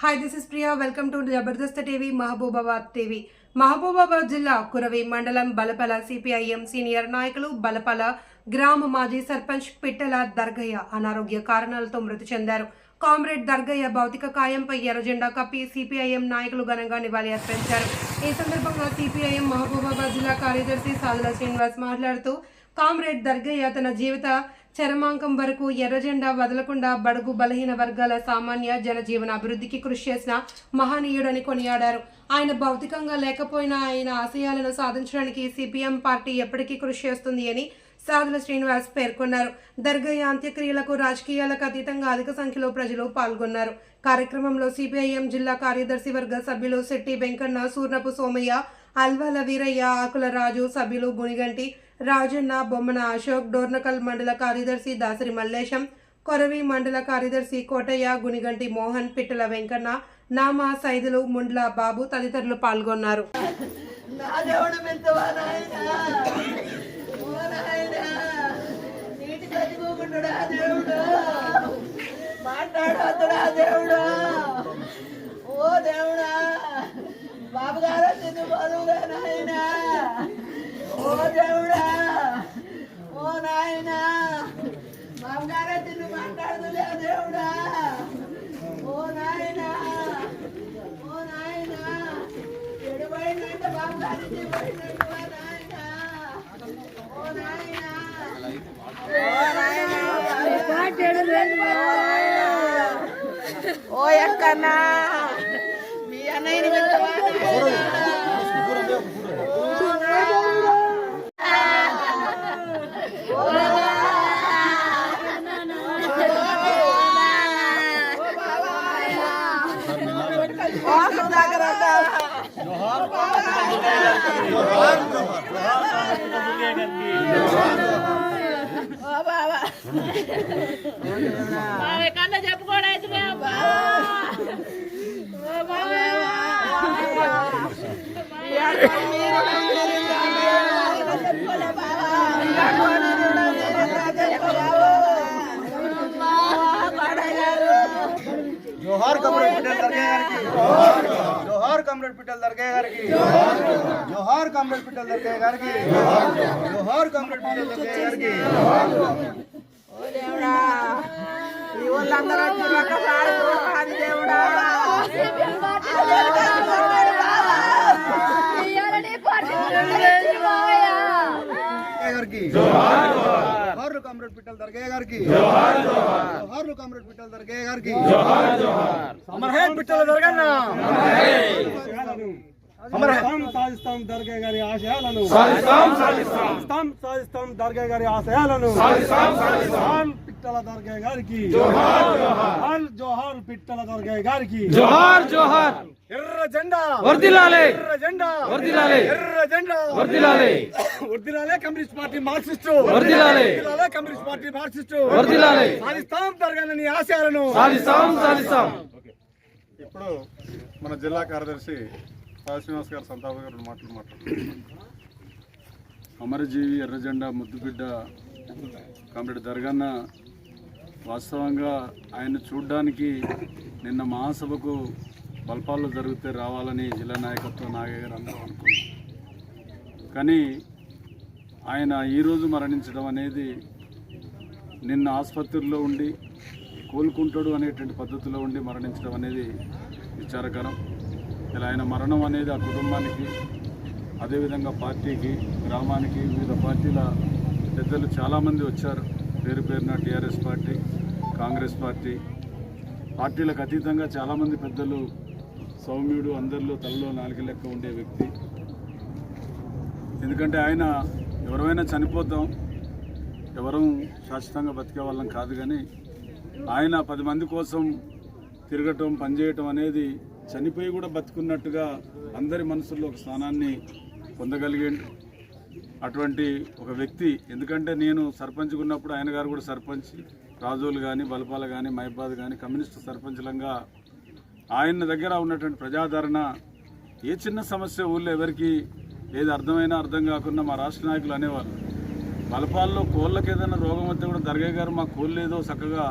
Hi this is Priya welcome to Jabardasth TV Mahabubabad TV Mahabubabad జిల్లా కురవి మండలం బలపల CPIM senior నాయకులు బలపల గ్రామ మాజీ సర్పంచ్ పిట్టల దర్గయ్య అనారోగ్య కారణాలతో మృతి చెందారు కామ్రేడ్ దర్గయ్య భౌతిక కాయంపై ఎర్రజెండా కప్పి సిపిఐఎం నాయకులు ఘనంగా నివాళి అర్పించారు ఈ సందర్భంగా సిపిఐఎం మహబూబాబాద్ జిల్లా కార్యదర్శి సాదుల శ్రీనివాస్ మాట్లాడుతూ కామ్రేడ్ దర్గయ్య తన జీవిత చరమాంకం వరకు ఎర్రజెండా వదలకుండా బడుగు బలహీన వర్గాల సామాన్య జనజీవన అభివృద్ధికి కృషి చేసిన మహనీయుడని కొనియాడారు. ఆయన భౌతికంగా లేకపోయినా ఆయన ఆశయాలను సాధించడానికి సిపిఎం పార్టీ ఎప్పటికీ కృషి చేస్తుంది అని సాధుల శ్రీనివాస్ పేర్కొన్నారు. దర్గయ్య అంత్యక్రియలకు రాజకీయాలకు అతీతంగా అధిక సంఖ్యలో ప్రజలు పాల్గొన్నారు. కార్యక్రమంలో సిపిఐఎం జిల్లా కార్యదర్శి వర్గ సభ్యులు శెట్టి వెంకన్న సూర్ణపు సోమయ్య అల్వాల వీరయ్య ఆకుల రాజు సభ్యులు గునిగంటి రాజన్న బొమ్మన అశోక్ డోర్నకల్ మండల కార్యదర్శి దాసరి మల్లేశం కొరవి మండల కార్యదర్శి కోటయ్య గునిగంటి మోహన్ పిట్టల వెంకన్న నామా సైదులు ముండ్ల బాబు తదితరులు పాల్గొన్నారు. నా దేవుడా మెత్తవా నాయనా ఓ నాయనా నీటి చచ్చిపోకుండా దేవుడు మాట్లాడవద్దురా దేవుడు ఓ దేవుడా బాబు గారు తిని నాయనా ఓ దేవుడా ఓ నాయనా బాబు గారు తిని మాట్లాడుతులే దేవుడా. ఓ నాయనా ఓ నాయనా ఎడబడినట్టు బాబు గారు ఎడబడినట్టు ఓ నాయనా ఓ ఎక్కన్నా మీ అన్నయ్యని ਆਹ ਸੌਦਾ ਕਰਾਂਦਾ ਜੋਹਾਰ ਜੋਹਾਰ ਜੋਹਾਰ ਵਾਹ ਵਾਹ ਵਾਹ। ਕੱਲ ਜਪ ਕੋੜਾ ਇਸ ਵਿੱਚ ਵਾਹ। జోహార్ కమ్రేడ్ పిట్టల్ దర్గా గారికి జోహార్ కమ్రేడ్ పిట్టల్ దర్గా గారికి జోహార్ కమ్రేడ్ పిట్టల్ దర్గా గారికి జోహార్ కమ్రేడ్ పిట్టల్ దర్గా గారికి దేవుడా ఈ ఊళ్ళందరూ వచ్చి ఒక్కసారి చూడాలి దేవుడా గారికి జోహార్ కమ్రేడ్ పిట్టల్ దర్గా గారికి జోహార్ కమ్రేడ్ పిట్టల్ దర్గా గారికి. అమర్ హే పిట్టల దర్గన్న అమర్ హే సాధిస్తాం దర్గా గారి ఆశయాలను. సాధిస్తాం సాధిస్తాం. దర్గా గారి ఆశయాలను. జోహార్ పిట్టల దర్గా గారికి. జోహార్ జోహార్ పిట్టల దర్గా గారికి. జోహార్ జోహార్. ఎర్ర జెండా. వర్దిలాలే. ఎర్ర జెండా. వర్దిలాలే. ఎర్ర జెండా. వర్దిలాలే. వర్దిలాలే కమ్యూనిస్ట్ పార్టీ మార్క్సిస్టు. వర్దిలాలే. వర్దిలాలే కమ్యూనిస్ట్ పార్టీ మార్క్సిస్టు. వర్దిలాలే. సాధిస్తాం దర్గాని ఆశయాలను. సాధిస్తాం సాధిస్తాం. ఇప్పుడు మన జిల్లా కార్యదర్శి శ్రీనివాస్ గారు సంతాప గారు మాటలు మాట్లాడుతున్నారు అమరజీవి ఎర్రజెండా ముద్దుబిడ్డ కామ్రేడ్ దర్గన్న వాస్తవంగా ఆయన చూడ్డానికి నిన్న మహాసభకు బల్పాల్లో జరిగితే రావాలని జిల్లా నాయకత్వం నాగయ్య గారు అందరూ అనుకున్నాం కానీ ఆయన ఈరోజు మరణించడం అనేది నిన్న ఆసుపత్రిలో ఉండి కోలుకుంటాడు అనేటువంటి పద్ధతిలో ఉండి మరణించడం అనేది విచారకరం. ఇలా ఆయన మరణం అనేది ఆ కుటుంబానికి అదేవిధంగా పార్టీకి గ్రామానికి వివిధ పార్టీల పెద్దలు చాలామంది వచ్చారు. పేరు పేరున టీఆర్ఎస్ పార్టీ. కాంగ్రెస్ పార్టీ. పార్టీలకు అతీతంగా చాలామంది పెద్దలు సౌమ్యుడు అందరిలో తలలో నాలుగు లెక్క ఉండే వ్యక్తి. ఎందుకంటే ఆయన ఎవరైనా చనిపోతాం ఎవరూ శాశ్వతంగా బతికే వాళ్ళం కాదు కానీ ఆయన పది మంది కోసం తిరగటం పనిచేయటం అనేది చనిపోయి కూడా బతుకున్నట్టుగా అందరి మనసుల్లో ఒక స్థానాన్ని పొందగలిగండి అటువంటి ఒక వ్యక్తి. ఎందుకంటే నేను సర్పంచ్కున్నప్పుడు ఆయన గారు కూడా సర్పంచ్. రాజోలు కానీ బలపాల కానీ మైబాద్ కానీ కమ్యూనిస్టు సర్పంచ్లంగా ఆయన దగ్గర ఉన్నటువంటి ప్రజాదరణ ఏ చిన్న సమస్య ఊళ్ళో ఎవరికి ఏది అర్థమైనా అర్థం కాకుండా మా రాష్ట్ర నాయకులు అనేవారు బలపాల్లో కోళ్ళకి ఏదైనా రోగం వస్తే కూడా దర్గా గారు మా కోళ్ళు ఏదో చక్కగా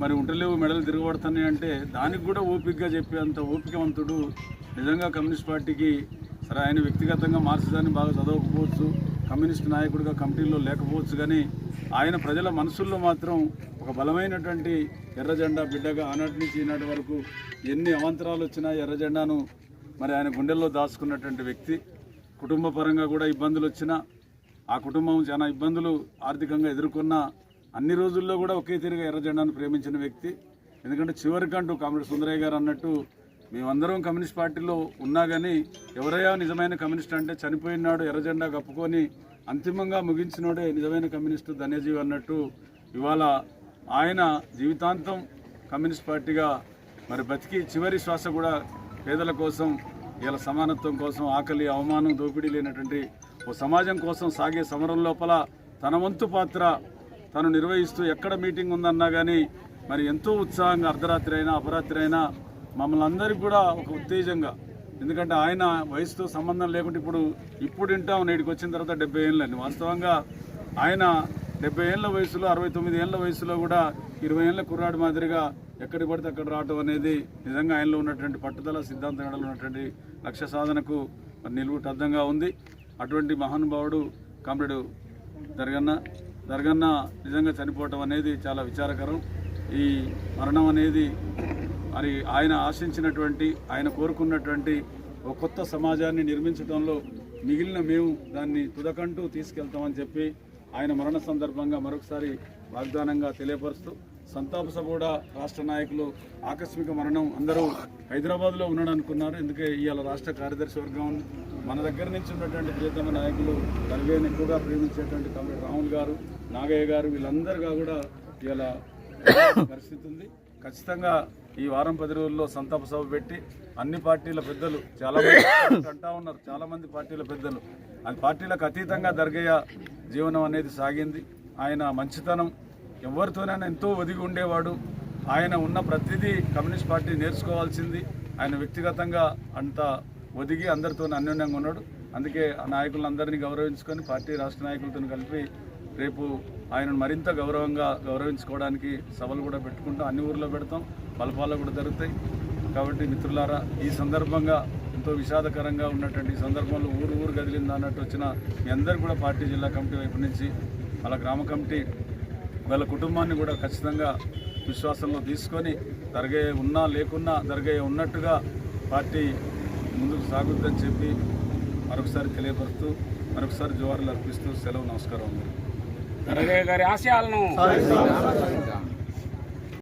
మరి ఉంటలేవు మెడలు తిరగబడుతున్నాయి అంటే దానికి కూడా ఓపికగా చెప్పేంత ఓపికవంతుడు నిజంగా కమ్యూనిస్ట్ పార్టీకి సరే ఆయన వ్యక్తిగతంగా మార్క్సిజాన్ని బాగా చదవకపోవచ్చు కమ్యూనిస్ట్ నాయకుడిగా కమిటీలో లేకపోవచ్చు కానీ ఆయన ప్రజల మనసుల్లో మాత్రం ఒక బలమైనటువంటి ఎర్ర జెండా బిడ్డగా ఆనాటి నుంచి ఈనాటి వరకు ఎన్ని అవాంతరాలు వచ్చినా ఎర్రజెండాను మరి ఆయన గుండెల్లో దాచుకున్నటువంటి వ్యక్తి. కుటుంబ పరంగా కూడా ఇబ్బందులు వచ్చినా ఆ కుటుంబం చాలా ఇబ్బందులు ఆర్థికంగా ఎదుర్కొన్న అన్ని రోజుల్లో కూడా ఒకే తీరుగా ఎర్రజెండాను ప్రేమించిన వ్యక్తి. ఎందుకంటే చివరికంటూ కామ్రేడ్ సుందరయ్య గారు అన్నట్టు మేమందరం కమ్యూనిస్ట్ పార్టీలో ఉన్నా కానీ ఎవరయ్యా నిజమైన కమ్యూనిస్ట్ అంటే చనిపోయినాడు ఎర్రజెండా కప్పుకొని అంతిమంగా ముగించినోడే నిజమైన కమ్యూనిస్టు ధన్యజీవి అన్నట్టు ఇవాళ ఆయన జీవితాంతం కమ్యూనిస్ట్ పార్టీగా మరి బతికి చివరి శ్వాస కూడా పేదల కోసం ఇలా సమానత్వం కోసం ఆకలి అవమానం దోపిడీ లేనటువంటి ఓ సమాజం కోసం సాగే సమరం లోపల తన వంతు పాత్ర తను నిర్వహిస్తూ ఎక్కడ మీటింగ్ ఉందన్నా కానీ మరి ఎంతో ఉత్సాహంగా అర్ధరాత్రి అయినా అపరాత్రి అయినా మమ్మల్ని అందరికీ కూడా ఒక ఉత్తేజంగా. ఎందుకంటే ఆయన వయసుతో సంబంధం లేకుండా ఇప్పుడు ఇప్పుడు వింటాం నేటికి వచ్చిన తర్వాత డెబ్బై ఏళ్ళని. వాస్తవంగా ఆయన డెబ్బై ఏళ్ళ వయసులో అరవై తొమ్మిది ఏళ్ళ వయసులో కూడా ఇరవై ఏళ్ళ కుర్రాడు మాదిరిగా ఎక్కడికి పడితే అక్కడ రావటం అనేది నిజంగా ఆయనలో ఉన్నటువంటి పట్టుదల సిద్ధాంత గడలో ఉన్నటువంటి లక్ష్య సాధనకు మరి నిలువుటద్దంగా ఉంది. అటువంటి మహానుభావుడు కామ్రేడు జరగన్న జరగన్న నిజంగా చనిపోవటం అనేది చాలా విచారకరం. ఈ మరణం అనేది మరి ఆయన ఆశించినటువంటి ఆయన కోరుకున్నటువంటి ఒక కొత్త సమాజాన్ని నిర్మించడంలో మిగిలిన మేము దాన్ని తుదకంటూ తీసుకెళ్తామని చెప్పి ఆయన మరణ సందర్భంగా మరొకసారి వాగ్దానంగా తెలియపరుస్తూ సంతాప సభ కూడా రాష్ట్ర నాయకులు ఆకస్మిక మరణం అందరూ హైదరాబాద్లో ఉన్నాడు అనుకున్నారు ఎందుకే ఇవాళ రాష్ట్ర కార్యదర్శి వర్గం మన దగ్గర నుంచి ఉన్నటువంటి ప్రియతమ నాయకులు కల్వేని ఎక్కువగా ప్రేమించేటువంటి కమిటీ రాహుల్ గారు నాగయ్య గారు వీళ్ళందరిగా కూడా ఇవాళ పరిస్థితి ఉంది. ఖచ్చితంగా ఈ వారం పది రోజుల్లో సంతాప సభ పెట్టి అన్ని పార్టీల పెద్దలు చాలా మంది అంటా ఉన్నారు. చాలా మంది పార్టీల పెద్దలు. అది పార్టీలకు అతీతంగా దర్గయ్య జీవనం అనేది సాగింది. ఆయన మంచితనం ఎవరితోనైనా ఎంతో ఒదిగి ఉండేవాడు. ఆయన ఉన్న ప్రతిదీ కమ్యూనిస్ట్ పార్టీ నేర్చుకోవాల్సింది. ఆయన వ్యక్తిగతంగా అంత ఒదిగి అందరితో అన్యోన్యంగా ఉన్నాడు. అందుకే ఆ నాయకులందరినీ గౌరవించుకొని పార్టీ రాష్ట్ర నాయకులతో కలిపి రేపు ఆయనను మరింత గౌరవంగా గౌరవించుకోవడానికి సభలు కూడా పెట్టుకుంటాం. అన్ని ఊర్లో పెడతాం. బలపాల్లో కూడా జరుగుతాయి. కాబట్టి మిత్రులారా ఈ సందర్భంగా ఎంతో విషాదకరంగా ఉన్నటువంటి సందర్భంలో ఊరు ఊరు కదిలింది అన్నట్టు వచ్చిన మీ అందరు కూడా పార్టీ జిల్లా కమిటీ వైపు నుంచి వాళ్ళ గ్రామ కమిటీ వాళ్ళ కుటుంబాన్ని కూడా ఖచ్చితంగా విశ్వాసంలో తీసుకొని దర్గే ఉన్నా లేకున్నా దర్గే ఉన్నట్టుగా పార్టీ ముందుకు సాగుద్దని చెప్పి మరొకసారి తెలియపరుస్తూ మరొకసారి జోహార్లు అర్పిస్తూ సెలవు నమస్కారం. గారి ఆశయాలను